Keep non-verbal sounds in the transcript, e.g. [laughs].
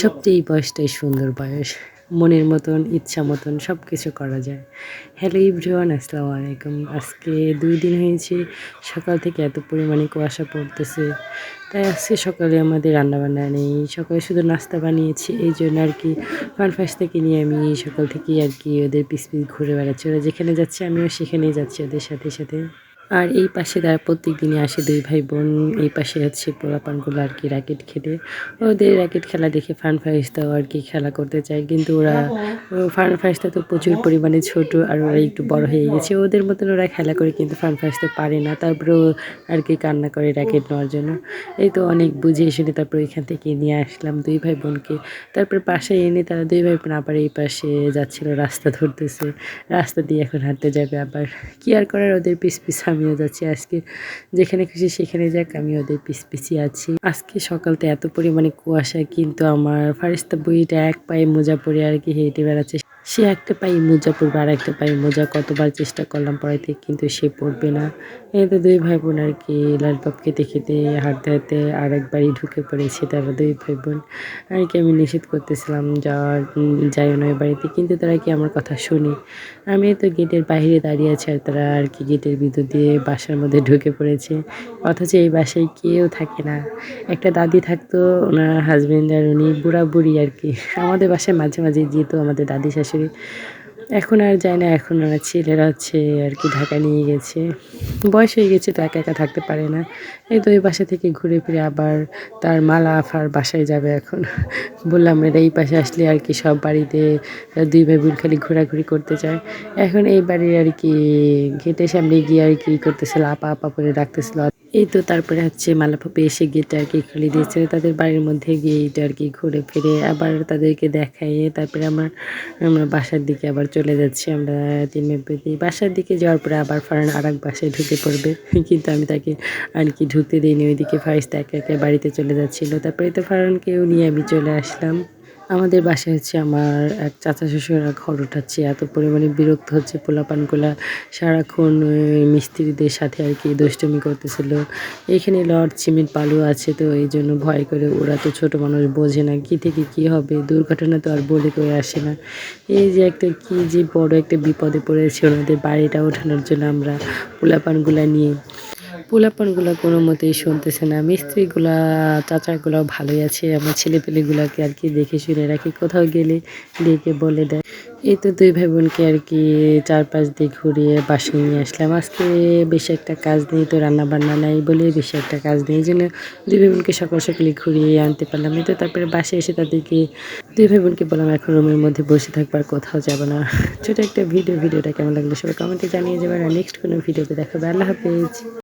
সত্যি এই বয়সটাই সুন্দর বয়স। মনের মতন, ইচ্ছা মতন সব কিছু করা যায়। হ্যালো ইভরিওয়ান আসসালামু আলাইকুম। আজকে দুই দিন হয়েছে, সকাল থেকে এত পরিমাণে কুয়াশা পড়তেছে। তাই আজকে সকালে আমাদের রান্নাবান্না নেই, সকালে শুধু নাস্তা বানিয়েছি। এই জন্য আর কি ফানফাস থেকে নিয়ে আমি সকাল থেকেই আর কি ওদের পিস পিস ঘুরে বেড়াচ্ছি। ওরা যেখানে যাচ্ছে আমিও সেখানেই যাচ্ছি ওদের সাথে সাথে। আর এই পাশে তারা প্রত্যেক দিনই আসে দুই ভাই বোন এই পাশে হচ্ছে পোলাপানগুলো আর কি র্যাকেট খেলে। ওদের র্যাকেট খেলা দেখে ফান ফাইস্তাও আর কি খেলা করতে চায়। কিন্তু ওরা ফান ফাইস্তা তো প্রচুর পরিমাণে ছোট আর ওরা একটু বড় হয়ে গেছে। ওদের মতন ওরা খেলা করে কিন্তু ফান ফাইস্তা পারে না। তারপরেও আর কি কান্না করে র্যাকেট নেওয়ার জন্য। এই তো অনেক বুঝিয়ে শুনে তারপর এখান থেকে নিয়ে আসলাম দুই ভাই বোনকে তারপর পাশে এনে তারা দুই ভাই বোন আবার এই পাশে যাচ্ছিল, রাস্তা ধরতেছে। রাস্তা দিয়ে এখন হাঁটতে যাবে আবার। কি আর করার ওদের পিস পিস আমিও যাচ্ছি আজকে। যেখানে খুশি সেখানে যাক, আমি ওদের পিস পিছিয়ে আছি। আজকে সকালতে এত পরিমাণে কুয়াশা, কিন্তু আমার ফারিস্তা বইটা এক পায়ে মোজা পরে আর কি হেঁটে বেড়াচ্ছে। সে একটা পায়ে মোজা পড়বে আর একটা পায়ে মোজা কতবার চেষ্টা করলাম পড়াইতে, কিন্তু সে পড়বে না। এই তো দুই ভাই বোন আর কি লালপাপ খেতে খেতে হাঁটতে হাঁটতে আর একবারই ঢুকে পড়েছে তারা দুই ভাই বোন আর কি আমি নিষেধ করতেছিলাম, যাওয়ার যাই না বাড়িতে, কিন্তু তারা কি আমার কথা শুনি? আমি তো গেটের বাইরে দাঁড়িয়ে আছি আর তারা আর কি গেটের ভিতর দিয়ে বাসার মধ্যে ঢুকে পড়েছে। অথচ এই বাসায় কেউ থাকে না। একটা দাদি থাকতো, ওনার হাজব্যান্ড আর উনি বুড়া বুড়ি আর কি। আমাদের বাসায় মাঝে মাঝে যেত আমাদের দাদি শাশুড়ি। এখন আর যায় না, এখন ওরা ছেলেরা হচ্ছে আর কি ঢাকা নিয়ে গেছে। বয়স হয়ে গেছে তো একা একা থাকতে পারে না। এই তো এই বাসা থেকে ঘুরে ফিরে আবার তার মালা আফার বাসায় যাবে এখন। [laughs] বললাম এরা এই পাশে আসলে আর কি সব বাড়িতে দুই ভাই বোন খালি ঘোরাঘুরি করতে চায়। এখন এই বাড়ির আর কি গেটের সামনে গিয়ে আর কি করতেছিল আপা আপা করে ডাকতেছিল। এই তো তারপরে হচ্ছে মালাপাপে এসে গেটটা আর কি খুলে দিয়েছে। তাদের বাড়ির মধ্যে গিয়ে এটা আর কি ঘুরে ফিরে আবার তাদেরকে দেখাইয়ে তারপরে আমার, আমরা বাসার দিকে আবার চলে যাচ্ছি আমরা তিন বাসার দিকে যাওয়ার পরে আবার ফারান আর এক বাসায় ঢুকে পড়বে। কিন্তু আমি তাকে আর কি ঢুকতে দিইনি, ওইদিকে ফারিস্তা একে একে বাড়িতে চলে যাচ্ছিল। তারপরে তো ফারানকেও নিয়ে আমি চলে আসলাম। আমাদের বাসায় হচ্ছে আমার এক চাচা শ্বশুরা ঘর উঠাচ্ছে, এত পরিমাণে বিরক্ত হচ্ছে, পোলাপানগুলা সারাক্ষণ মিস্ত্রিদের সাথে আর কি দুষ্টমি করতেছিল। এখানে লড সিমেন্ট পালু আছে তো এই জন্য ভয় করে ওরা তো ছোট মানুষ বোঝে না কী থেকে কী হবে, দুর্ঘটনা তো আর বলে করে আসে না। এই যে একটা কি যে বড় একটা বিপদে পড়েছে ওনাদের বাড়িটা ওঠানোর জন্য আমরা পোলাপানগুলা নিয়ে। পোলাপানগুলো কোনো মতেই শুনতেছে না। মিস্ত্রিগুলা চাচাগুলো ভালোই আছে। আমার ছেলেপেলেগুলাকে আর কি দেখে শুনে রাখি। কোথাও গেলে ডেকে বলে দেয়। এই তো দুই ভাই বোনকে আর কি চারপাশ দিয়ে ঘুরিয়ে বাসায় নিয়ে আসলাম। আজকে বেশি একটা কাজ নেই, তো রান্না বান্না নাই বলে বেশি একটা কাজ নেই। জন্য দুই ভাই বোনকে সকাল সকালে ঘুরিয়ে আনতে পারলাম। এই তো তারপরে বাসে এসে তাদেরকে, দুই ভাই বোনকে বললাম, এখন রুমের মধ্যে বসে থাকবার কোথাও যাব না। ছোটো একটা ভিডিও, ভিডিওটা কেমন লাগল সবাই কমেন্টে জানিয়ে যাবে। আর নেক্সট কোনো ভিডিওতে দেখাবে আল্লাহ হাফেজ।